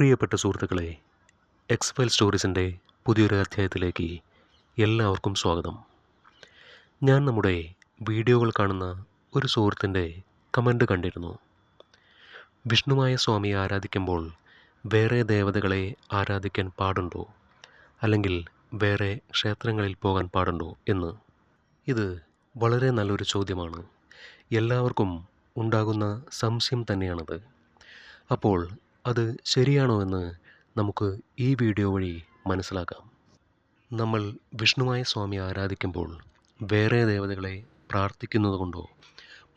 പ്രിയപ്പെട്ട സുഹൃത്തുക്കളെ X file സ്റ്റോറീസിന്റെ പുതിയൊരു അധ്യായത്തിലേക്ക് എല്ലാവർക്കും സ്വാഗതം. ഞാൻ നമ്മുടെ വീഡിയോകൾ കാണുന്ന ഒരു സുഹൃത്തിന്റെ കമന്റ് കണ്ടിരുന്നു. വിഷ്ണുമായ സ്വാമിയെ ആരാധിക്കുമ്പോൾ വേറെ ദേവതകളെ ആരാധിക്കാൻ പാടുണ്ടോ? അല്ലെങ്കിൽ വേറെ ക്ഷേത്രങ്ങളിൽ പോകാൻ പാടുണ്ടോ എന്ന്? ഇത് വളരെ നല്ലൊരു ചോദ്യമാണ്. എല്ലാവർക്കും ഉണ്ടാകുന്ന സംശയം തന്നെയാണത്. അപ്പോൾ അത് ശരിയാണോ എന്ന് നമുക്ക് ഈ വീഡിയോ വഴി മനസ്സിലാക്കാം. നമ്മൾ വിഷ്ണുവായ സ്വാമി ആരാധിക്കുമ്പോൾ വേറെ ദേവതകളെ പ്രാർത്ഥിക്കുന്നത് കൊണ്ടോ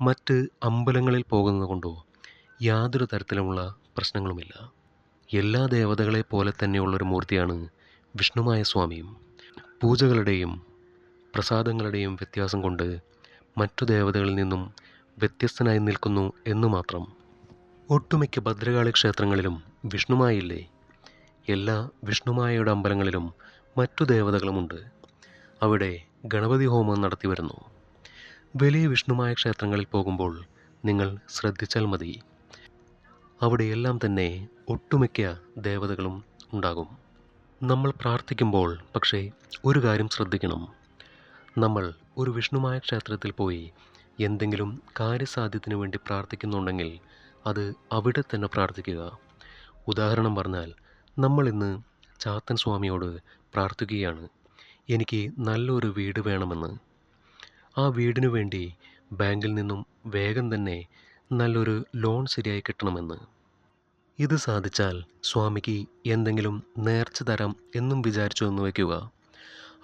മറ്റ് അമ്പലങ്ങളിൽ പോകുന്നത് കൊണ്ടോ യാതൊരു തരത്തിലുമുള്ള പ്രശ്നങ്ങളുമില്ല. എല്ലാ ദേവതകളെ പോലെ തന്നെയുള്ളൊരു മൂർത്തിയാണ് വിഷ്ണുമായ സ്വാമിയും. പൂജകളുടെയും പ്രസാദങ്ങളുടെയും വ്യത്യാസം കൊണ്ട് മറ്റു ദേവതകളിൽ നിന്നും വ്യത്യസ്തനായി നിൽക്കുന്നു എന്ന് മാത്രം ഒട്ടുമിക്ക ഭദ്രകാളി ക്ഷേത്രങ്ങളിലും വിഷ്ണുമായില്ലേ? എല്ലാ വിഷ്ണുമായയുടെ അമ്പലങ്ങളിലും മറ്റു ദേവതകളുമുണ്ട്. അവിടെ ഗണപതി ഹോമം നടത്തി വരുന്നു. വലിയ വിഷ്ണുമായ ക്ഷേത്രങ്ങളിൽ പോകുമ്പോൾ നിങ്ങൾ ശ്രദ്ധിച്ചാൽ മതി. അവിടെയെല്ലാം തന്നെ ഒട്ടുമിക്ക ദേവതകളും ഉണ്ടാകും. നമ്മൾ പ്രാർത്ഥിക്കുമ്പോൾ പക്ഷേ ഒരു കാര്യം ശ്രദ്ധിക്കണം. നമ്മൾ ഒരു വിഷ്ണുമായ ക്ഷേത്രത്തിൽ പോയി എന്തെങ്കിലും കാര്യസാധ്യത്തിന് വേണ്ടി പ്രാർത്ഥിക്കുന്നുണ്ടെങ്കിൽ അത് അവിടെ തന്നെ പ്രാർത്ഥിക്കുക. ഉദാഹരണം പറഞ്ഞാൽ നമ്മൾ ഇന്ന് ചാത്തൻ സ്വാമിയോട് പ്രാർത്ഥിക്കുകയാണ്. എനിക്ക് നല്ലൊരു വീട് വേണമെന്ന്. ആ വീടിനു വേണ്ടി ബാങ്കിൽ നിന്നും വേഗം തന്നെ നല്ലൊരു ലോൺ ശരിയായി കിട്ടണമെന്ന്. ഇത് സാധിച്ചാൽ സ്വാമിക്ക് എന്തെങ്കിലും നേർച്ച തരാം എന്നും വിചാരിച്ചു എന്ന് വയ്ക്കുക.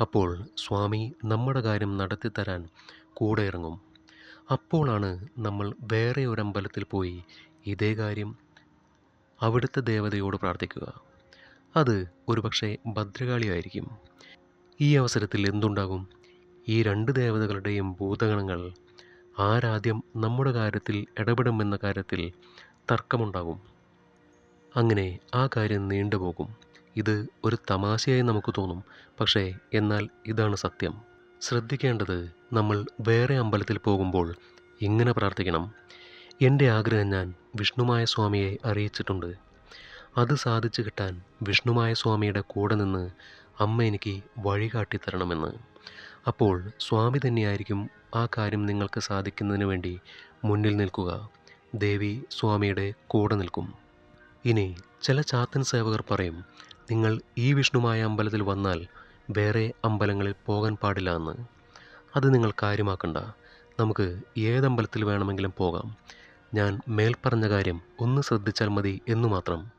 അപ്പോൾ സ്വാമി നമ്മുടെ കാര്യം നടത്തി തരാൻ കൂടെ ഇറങ്ങും. അപ്പോഴാണ് നമ്മൾ വേറെ ഒരു അമ്പലത്തിൽ പോയി ഇതേ കാര്യം അവിടുത്തെ ദേവതയോട് പ്രാർത്ഥിക്കുക. അത് ഒരുപക്ഷെ ഭദ്രകാളിയായിരിക്കും. ഈ അവസരത്തിൽ എന്തുണ്ടാകും? ഈ രണ്ട് ദേവതകളുടെയും ഭൂതഗണങ്ങൾ ആരാദ്യം നമ്മുടെ കാര്യത്തിൽ ഇടപെടുമെന്ന കാര്യത്തിൽ തർക്കമുണ്ടാകും. അങ്ങനെ ആ കാര്യം നീണ്ടുപോകും. ഇത് ഒരു തമാശയായി നമുക്ക് തോന്നും. പക്ഷേ എന്നാൽ ഇതാണ് സത്യം. ശ്രദ്ധിക്കേണ്ടത് നമ്മൾ വേറെ അമ്പലത്തിൽ പോകുമ്പോൾ ഇങ്ങനെ പ്രാർത്ഥിക്കണം? എന്റെ ആഗ്രഹം ഞാൻ വിഷ്ണുമായ സ്വാമിയെ അറിയിച്ചിട്ടുണ്ട്. അത് സാധിച്ചു കിട്ടാൻ വിഷ്ണുമായ സ്വാമിയുടെ കൂടെ നിന്ന് അമ്മ എനിക്ക് വഴി കാട്ടിത്തരണമെന്ന്. അപ്പോൾ സ്വാമി തന്നെയായിരിക്കും ആ കാര്യം നിങ്ങൾക്ക് സാധിക്കുന്നതിന് വേണ്ടി മുന്നിൽ നിൽക്കുക. ദേവി സ്വാമിയുടെ കൂടെ നിൽക്കും. ഇനി ചില ചാത്തൻ സേവകർ പറയും നിങ്ങൾ ഈ വിഷ്ണുമായ അമ്പലത്തിൽ വന്നാൽ വേറെ അമ്പലങ്ങളിൽ പോകാൻ പാടില്ല എന്ന്. അത് നിങ്ങൾ കാര്യമാക്കണ്ട. നമുക്ക് ഏതമ്പലത്തിൽ വേണമെങ്കിലും പോകാം. ഞാൻ മേൽപ്പറഞ്ഞ കാര്യം ഒന്ന് ശ്രദ്ധിച്ചാൽ മതി എന്നു മാത്രം.